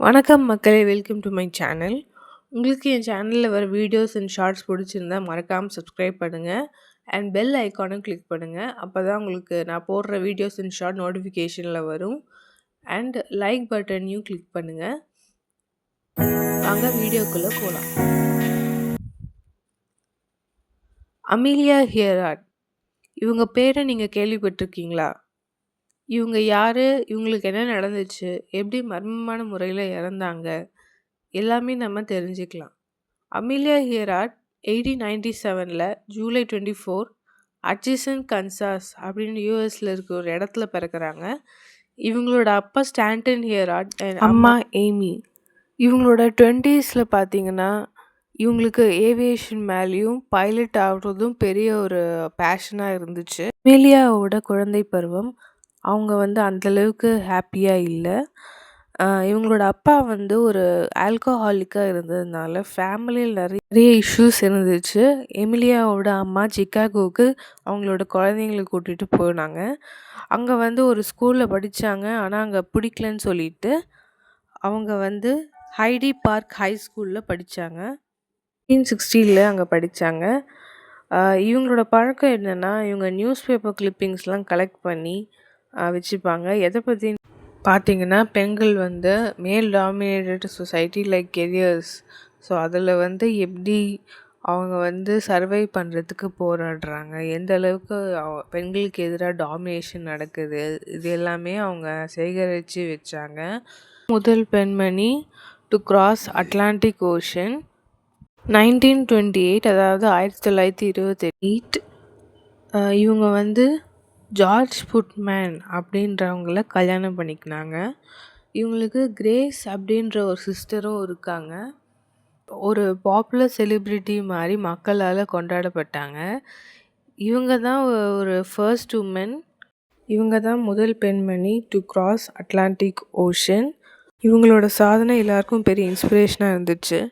வணக்கம் மக்களே welcome to my channel உங்களுக்கு என் சேனலில் வர வீடியோஸ் அண்ட் ஷார்ட்ஸ் பிடிச்சிருந்தா மறக்காமல் சப்ஸ்கிரைப் பண்ணுங்கள் அண்ட் பெல் ஐக்கானும் கிளிக் பண்ணுங்கள் அப்போ தான் உங்களுக்கு நான் போடுற வீடியோஸ் அண்ட் ஷார்ட் நோட்டிஃபிகேஷனில் வரும். அண்ட் லைக் பட்டனையும் கிளிக் பண்ணுங்கள் வாங்க வீடியோக்குள்ளே போகலாம் அமீலியா ஹியர் இவங்க பேரை நீங்கள் கேள்விப்பட்டிருக்கீங்களா? இவங்க யார் இவங்களுக்கு என்ன நடந்துச்சு? எப்படி மர்மமான முறையில் இறந்தாங்க? எல்லாமே நம்ம தெரிஞ்சுக்கலாம். அமிலியா ஹியராட் எயிட்டீன் நைன்டி செவனில் July twenty four Atchison Kansas அப்படின்னு யூஎஸில் இருக்க ஒரு இடத்துல பிறக்கிறாங்க. இவங்களோட அப்பா ஸ்டாண்டன் ஹியராட் அண்ட் அம்மா ஏமி. இவங்களோட டுவெண்ட்டீஸில் பார்த்தீங்கன்னா, இவங்களுக்கு ஏவியேஷன் மேலேயும், பைலட் ஆகுறதும் பெரிய ஒரு பேஷனாக இருந்துச்சு. அமேலியாவோட குழந்தை பருவம் அவங்க வந்து அந்தளவுக்கு ஹாப்பியாக இல்லை. இவங்களோட அப்பா வந்து ஒரு ஆல்கஹாலிக்காக இருந்ததுனால ஃபேமிலியில் நிறைய இஷ்யூஸ் இருந்துச்சு. எமிலியாவோட அம்மா சிக்காகோவுக்கு அவங்களோட குழந்தைங்கள கூட்டிகிட்டு போனாங்க. அங்கே வந்து ஒரு ஸ்கூலில் படித்தாங்க ஆனால் அங்கே பிடிக்கலன்னு சொல்லிட்டு அவங்க வந்து ஹைடி பார்க் ஹை ஸ்கூலில் படித்தாங்க நைன்டீன் சிக்ஸ்டியில் அங்கே படித்தாங்க இவங்களோட பழக்கம் என்னென்னா இவங்க நியூஸ் பேப்பர் கிளிப்பிங்ஸ்லாம் கலெக்ட் பண்ணி வச்சுப்பாங்க. எதை பற்றி பார்த்தீங்கன்னா பெண்கள் வந்து male dominated society like careers so அதில் வந்து எப்படி அவங்க வந்து சர்வை பண்ணுறதுக்கு போராடுறாங்க. எந்த அளவுக்கு பெண்களுக்கு எதிராக டாமினேஷன் நடக்குது. இது எல்லாமே அவங்க சேகரித்து வச்சாங்க. முதல் பெண்மணி to cross Atlantic ocean nineteen twenty eight அதாவது ஆயிரத்தி தொள்ளாயிரத்தி இருபத்தி எயிட் இவங்க வந்து ஜார்ஜ் புட்மேன் அப்படின்றவங்கள கல்யாணம் பண்ணிக்கினாங்க. இவங்களுக்கு கிரேஸ் அப்படின்ற ஒரு சிஸ்டரும் இருக்காங்க. ஒரு பாப்புலர் செலிப்ரிட்டி மாதிரி மக்களால் கொண்டாடப்பட்டாங்க. இவங்க தான் ஒரு ஃபர்ஸ்ட் உமன். இவங்க தான் முதல் பெண்மணி டு கிராஸ் அட்லாண்டிக் ஓஷன் இவங்களோட சாதனை எல்லாருக்கும் பெரிய இன்ஸ்பிரேஷனாக இருந்துச்சு.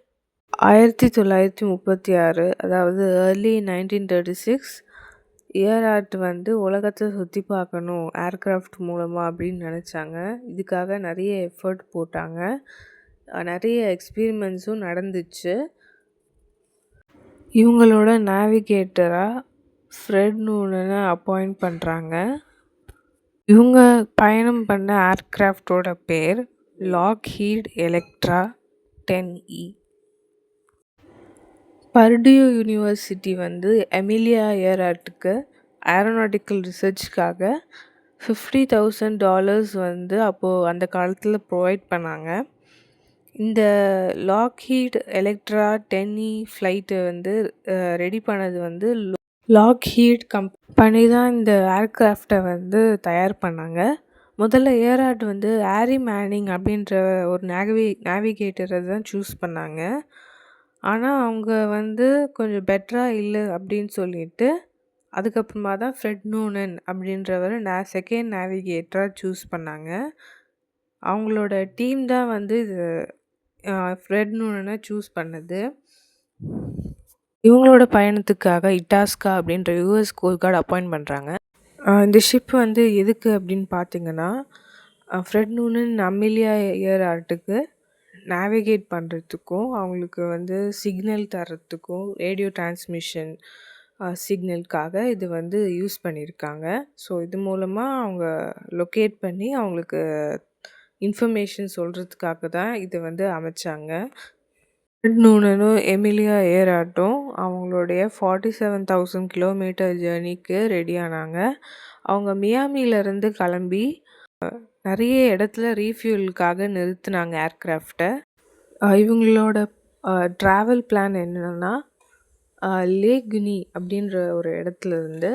ஆயிரத்தி தொள்ளாயிரத்தி முப்பத்தி ஆறு அதாவது early nineteen thirty six Earhart வந்து உலகத்தை சுற்றி பார்க்கணும் ஏர்க்ராஃப்ட் மூலமாக அப்படின்னு நினச்சாங்க. இதுக்காக நிறைய எஃபர்ட் போட்டாங்க. நிறைய எக்ஸ்பீரிமெண்ட்ஸும் நடந்துச்சு. இவங்களோட நேவிகேட்டராக ஃப்ரெட் நூனனை அப்பாயிண்ட் பண்ணுறாங்க இவங்க பயணம் பண்ண ஏர்க்ராஃப்டோட பேர் Lockheed Electra ten E. Purdue university வந்து எமிலியா ஏராட்டுக்கு ஏரோநாட்டிக்கல் ரிசர்ச்க்காக ஃபிஃப்டி தௌசண்ட் டாலர்ஸ் வந்து அப்போது அந்த காலத்தில் ப்ரொவைட் பண்ணாங்க. இந்த லாக்ஹீட் எலக்ட்ரா டென்னி ஃப்ளைட்டை வந்து ரெடி பண்ணது வந்து லாக்ஹீட் கம்பெனி தான் இந்த ஏர்க்ராஃப்டை வந்து தயார் பண்ணாங்க. முதல்ல ஏராட் வந்து ஆரி மேனிங் அப்படின்ற ஒரு நேவி நேவிகேட்டரை தான் சூஸ் பண்ணாங்க. ஆனால் அவங்க வந்து கொஞ்சம் பெட்டராக இல்லை அப்படின்னு சொல்லிட்டு அதுக்கப்புறமா தான் ஃப்ரெட் நூனன் அப்படின்றவர் நான் செகண்ட் நேவிகேட்டராக சூஸ் பண்ணாங்க. அவங்களோட டீம் தான் வந்து இது ஃப்ரெட் நூனனை சூஸ் பண்ணது. இவங்களோட பயணத்துக்காக இட்டாஸ்கா அப்படின்ற யூஎஸ் கார்டு அப்பாயிண்ட் பண்ணுறாங்க இந்த ஷிப் வந்து எதுக்கு அப்படின்னு பார்த்தீங்கன்னா ஃப்ரெட் நூனன் அமிலியா ஏர் ஆர்ட்டுக்கு நேவிகேட் பண்ணுறதுக்கும் அவங்களுக்கு வந்து சிக்னல் தரத்துக்கும் ரேடியோ டிரான்ஸ்மிஷன் சிக்னலுக்காக இது வந்து யூஸ் பண்ணியிருக்காங்க ஸோ இது மூலமாக அவங்க லொக்கேட் பண்ணி அவங்களுக்கு இன்ஃபர்மேஷன் சொல்கிறதுக்காக தான் இதை வந்து அமைச்சாங்க. நூனனும் எமிலியா ஏராட்டும் அவங்களுடைய ஃபார்ட்டி செவன் தௌசண்ட் கிலோமீட்டர் ஜேர்னிக்கு ரெடி ஆனாங்க. அவங்க மியாமியிலேருந்து கிளம்பி நிறைய இடத்துல ரீஃப்யூலுக்காக நிறுத்தினாங்க ஏர்க்ராஃப்டை இவங்களோட ட்ராவல் பிளான் என்னென்னா லேக்னி அப்படின்ற ஒரு இடத்துல இருந்து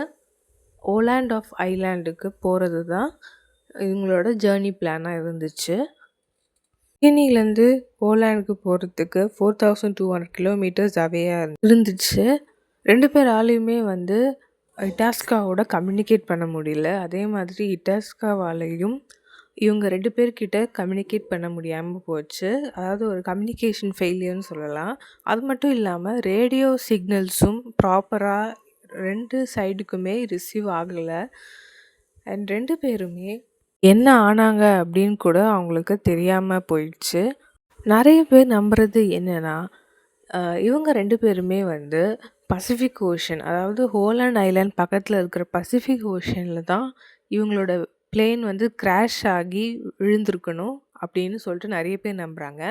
ஓலாண்ட் ஆஃப் ஐலாண்டுக்கு போகிறது தான் இவங்களோட ஜேர்னி பிளானாக இருந்துச்சு. கினிலேருந்து போலாண்டுக்கு போகிறதுக்கு four thousand two hundred kilometres அவையாக இருந்துச்சு. ரெண்டு பேர் வந்து இட்டாஸ்காவோட கம்யூனிகேட் பண்ண முடியல. அதே மாதிரி இட்டாஸ்காவாலையும் இவங்க ரெண்டு பேர்கிட்ட கம்யூனிகேட் பண்ண முடியாமல் போச்சு. அதாவது ஒரு கம்யூனிகேஷன் ஃபெயிலியர்னு சொல்லலாம். அது மட்டும் இல்லாமல் ரேடியோ சிக்னல்ஸும் ப்ராப்பராக ரெண்டு சைடுக்குமே ரிசீவ் ஆகலை. அண்ட் ரெண்டு பேருமே என்ன ஆனாங்க அப்படின்னு கூட அவங்களுக்கு தெரியாமல் போயிடுச்சு. நிறைய பேர் நம்புறது என்னென்னா இவங்க ரெண்டு பேருமே வந்து பசிஃபிக் ஓஷன் அதாவது ஹோலண்ட் ஐலேண்ட் பக்கத்தில் இருக்கிற பசிஃபிக் ஓஷனில் தான் இவங்களோட பிளேன் வந்து கிராஷ் ஆகி விழுந்திருக்கணும் அப்படின்னு சொல்லிட்டு நிறைய பேர் நம்புகிறாங்க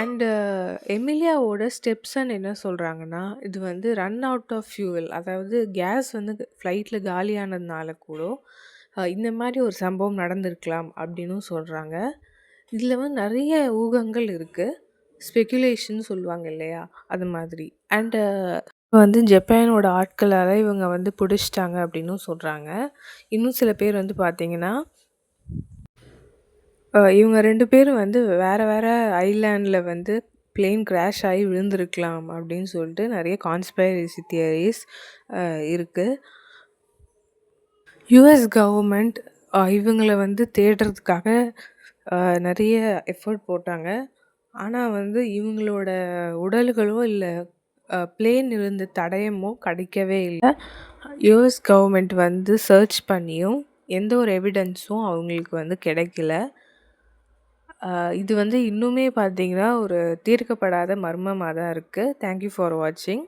அண்டு uh, எமிலியாவோட ஸ்டெப்ஸன் என்ன சொல்கிறாங்கன்னா இது வந்து ரன் அவுட் ஆஃப் ஃபியூவல் அதாவது கேஸ் வந்து ஃப்ளைட்டில் காலியானதுனால கூட, இந்த மாதிரி ஒரு சம்பவம் நடந்திருக்கலாம் அப்படின்னும் சொல்கிறாங்க இதில் வந்து நிறைய ஊகங்கள் இருக்குது ஸ்பெக்குலேஷன் சொல்லுவாங்க இல்லையா? அது மாதிரி. அண்டு வந்து ஜப்பானோட ஆட்களால் இவங்க வந்து பிடிச்சிட்டாங்க அப்படின்னும் சொல்கிறாங்க இன்னும் சில பேர் வந்து பார்த்தீங்கன்னா இவங்க ரெண்டு பேரும் வந்து வேறு வேறு ஐலாண்டில் வந்து பிளேன் கிராஷ் ஆகி விழுந்திருக்கலாம் அப்படின்னு சொல்லிட்டு நிறைய கான்ஸ்பைரசி தியரிஸ் இருக்குது யுஎஸ் கவர்மெண்ட் இவங்களை இவங்கள வந்து தேடுறதுக்காக நிறைய எஃபர்ட் எஃபோர்ட் போட்டாங்க. ஆனால் வந்து இவங்களோட உடல்களோ இல்லை பிளேன் இருந்த தடயமோ கிடைக்கவே இல்லை யுஎஸ் கவர்மெண்ட் வந்து சர்ச் பண்ணியும் எந்த ஒரு எவிடன்ஸும் அவங்களுக்கு வந்து கிடைக்கல. இது வந்து இன்னுமே பார்த்தீங்கன்னா, ஒரு தீர்க்கப்படாத மர்மமாக தான் இருக்குது தேங்க் யூ ஃபார் வாட்சிங்.